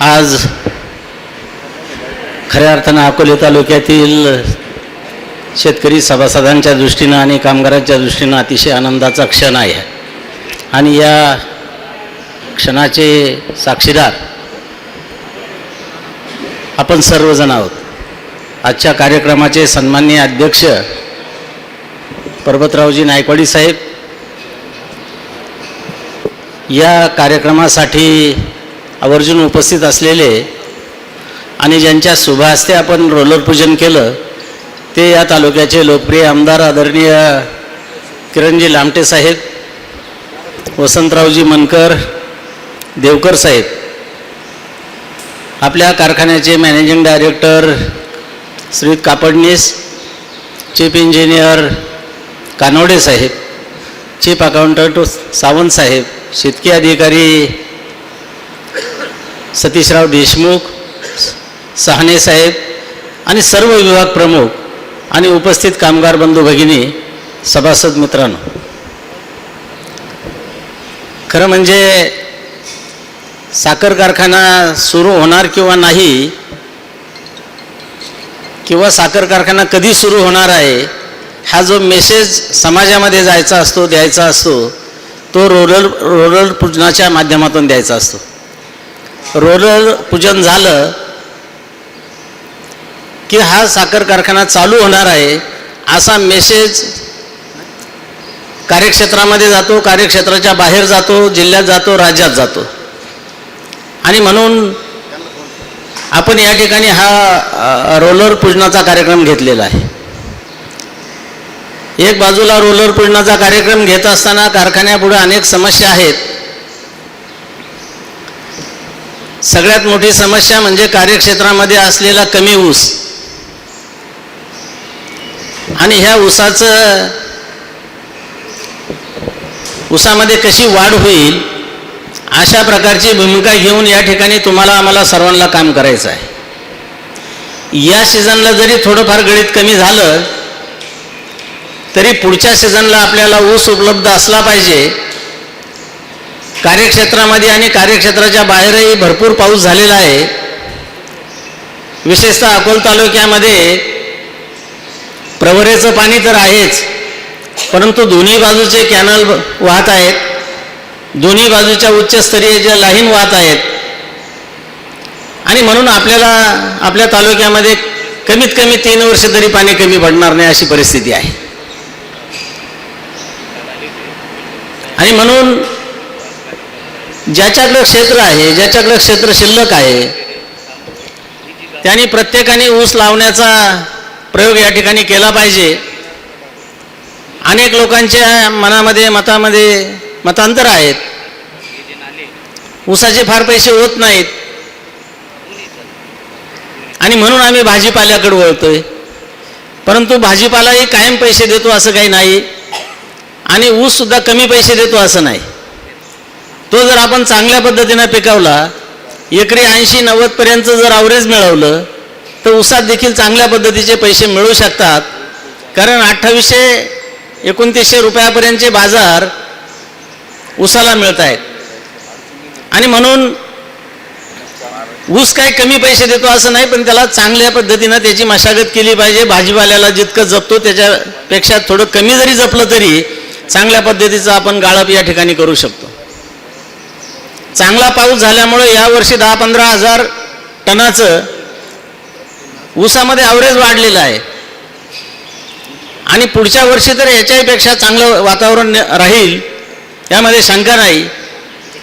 आज खऱ्या अर्थानं अकोले तालुक्यातील शेतकरी सभासदांच्या दृष्टीनं आणि कामगारांच्या दृष्टीनं अतिशय आनंदाचा क्षण आहे. आणि या क्षणाचे साक्षीदार आपण सर्वजण आहोत. आजच्या कार्यक्रमाचे सन्माननीय अध्यक्ष पर्वतरावजी नायकवाडी साहेब. या कार्यक्रमासाठी आवर्जून उपस्थित असलेले आणि ज्यांच्या शुभहस्ते आपण रोलर पूजन केलं ते या तालुक्याचे लोकप्रिय आमदार आदरणीय किरणजी लामटे साहेब वसंतरावजी मनकर देवकर साहेब आपल्या कारखान्याचे मॅनेजिंग डायरेक्टर श्रीयुत कापडनीस चीफ इंजिनियर कानवडे साहेब चीफ अकाउंटंट सावंत साहेब शेतकी अधिकारी सतीशराव देशमुख सहाणे साहेब आणि सर्व विभाग प्रमुख आणि उपस्थित कामगार बंधू भगिनी सभासद मित्रांनो. खरं म्हणजे साखर कारखाना सुरू होणार किंवा नाही किंवा साखर कारखाना कधी सुरू होणार आहे हा जो मेसेज समाजामध्ये जायचा असतो द्यायचा असतो तो रोलर रोलर पूजनाच्या माध्यमातून द्यायचा असतो. रोलर पूजन झालं की हा साखर कारखाना चालू होणार आहे असा मेसेज कार्यक्षेत्रामध्ये जातो कार्यक्षेत्राच्या बाहेर जातो जिल्ह्यात जातो राज्यात जातो. आणि म्हणून आपण या ठिकाणी हा रोलर पूजनाचा कार्यक्रम घेतलेला आहे. एक बाजूला रोलर पूजनाचा कार्यक्रम घेत असताना कारखान्यापुढे अनेक समस्या आहेत. सगळ्यात मोठी समस्या म्हणजे कार्यक्षेत्रामध्ये असलेला कमी ऊस. आणि ह्या ऊसाचं ऊसामध्ये कशी वाढ होईल अशा प्रकारची भूमिका घेऊन या ठिकाणी तुम्हाला आम्हाला सर्वांना काम करायचं आहे. या सीझनला जरी थोडंफार गणित कमी झालं तरी पुढच्या सीझनला आपल्याला ऊस उपलब्ध असला पाहिजे. कार्यक्षेत्रामध्ये आणि कार्यक्षेत्राच्या बाहेरही भरपूर पाऊस झालेला आहे. विशेषतः अकोल तालुक्यामध्ये प्रवरेचं पाणी तर आहेच परंतु दोन्ही बाजूचे कॅनल वाहत आहेत. दोन्ही बाजूच्या उच्चस्तरीय ज्या लाईन वाहत आहेत आणि म्हणून आपल्याला आपल्या तालुक्यामध्ये कमीत कमी तीन वर्ष तरी पाणी कमी पडणार नाही अशी परिस्थिती आहे. आणि म्हणून ज्याच्याकडं क्षेत्र आहे ज्याच्याकडं क्षेत्र शिल्लक आहे त्यांनी प्रत्येकाने ऊस लावण्याचा प्रयोग या ठिकाणी केला पाहिजे. अनेक लोकांच्या मनामध्ये मतामध्ये मतांतर आहेत. ऊसाचे फार पैसे होत नाहीत. आणि म्हणून आम्ही भाजीपाल्याकडे वळतोय. परंतु भाजीपालाही कायम पैसे देतो असं काही नाही. आणि ऊस सुद्धा कमी पैसे देतो असं नाही. तो जर आपण चांगल्या पद्धतीनं पिकवला एकरी ऐंशी नव्वदपर्यंत जर अवरेज मिळवलं तर उसात देखील चांगल्या पद्धतीचे पैसे मिळू शकतात. कारण अठ्ठावीसशे एकोणतीसशे रुपयापर्यंतचे बाजार ऊसाला मिळत आहेत. आणि म्हणून ऊस काय कमी पैसे देतो असं नाही पण त्याला चांगल्या पद्धतीनं त्याची मशागत केली पाहिजे. भाजीपाल्याला जितकं जपतो त्याच्यापेक्षा थोडं कमी जरी जपलं तरी चांगल्या पद्धतीचं आपण गाळप या ठिकाणी करू शकतो. चांगला पाऊस झाल्यामुळे यावर्षी दहा पंधरा हजार टनाचं ऊसामध्ये ॲव्हरेज वाढलेलं आहे. आणि पुढच्या वर्षी तर याच्याहीपेक्षा चांगलं वातावरण राहील यामध्ये शंका नाही.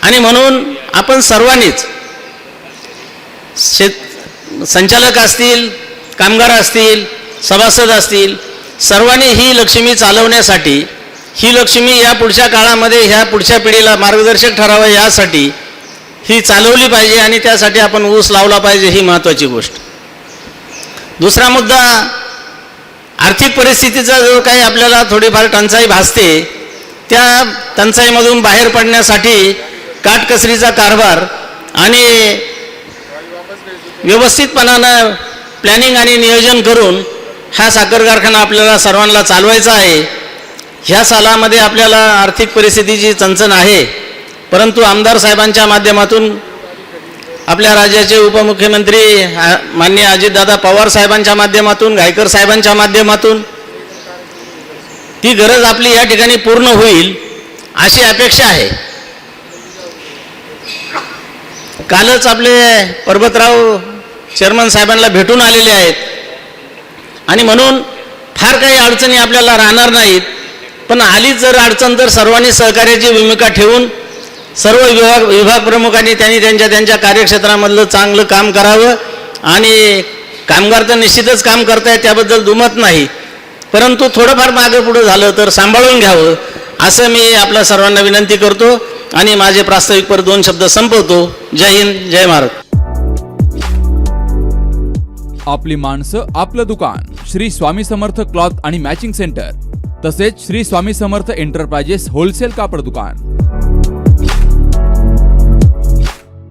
आणि म्हणून आपण सर्वांनीच शेत संचालक असतील कामगार असतील सभासद असतील सर्वांनी ही लक्ष्मी चालवण्यासाठी ही लक्ष्मी या पुढच्या काळामध्ये ह्या पुढच्या पिढीला मार्गदर्शक ठरावं यासाठी ही चालवली पाहिजे आणि त्यासाठी आपण ऊस लावला पाहिजे ही महत्त्वाची गोष्ट. दुसरा मुद्दा आर्थिक परिस्थितीचा जो काही आपल्याला थोडीफार टंचाई भासते त्या टंचाईमधून बाहेर पडण्यासाठी काटकसरीचा कारभार आणि व्यवस्थितपणानं प्लॅनिंग आणि नियोजन करून हा साखर कारखाना आपल्याला सर्वांना चालवायचा आहे. ह्या सालामध्ये आपल्याला आर्थिक परिस्थितीची चणचण आहे. परंतु आमदार साहेबांच्या माध्यमातून आपल्या राज्याचे उपमुख्यमंत्री मान्य माननीय अजितदादा पवार साहेबांच्या माध्यमातून गायकर साहेबांच्या माध्यमातून ती गरज आपली या ठिकाणी पूर्ण होईल अशी अपेक्षा आहे. कालच आपले पर्वतराव चेअरमन साहेबांना भेटून आलेले आहेत. आणि म्हणून फार काही अडचणी आपल्याला राहणार नाहीत. पण आली जर अडचण तर सर्वांनी सहकार्याची भूमिका ठेवून सर्व विभाग विभाग प्रमुखांनी त्यांनी त्यांच्या त्यांच्या कार्यक्षेत्रामधलं चांगलं काम करावं आणि कामगार तर निश्चितच काम करतायत त्याबद्दल दुमत नाही. परंतु थोडंफार मागं पुढं झालं तर सांभाळून घ्यावं असं मी आपल्या सर्वांना विनंती करतो आणि माझे प्रास्ताविक पर दोन शब्द संपवतो. जय हिंद जय भारत. आपली माणसं आपलं दुकान. श्री स्वामी समर्थ क्लॉथ आणि मॅचिंग सेंटर. तसेच श्री स्वामी समर्थ एंटरप्राइजेस होलसेल कापड दुकान.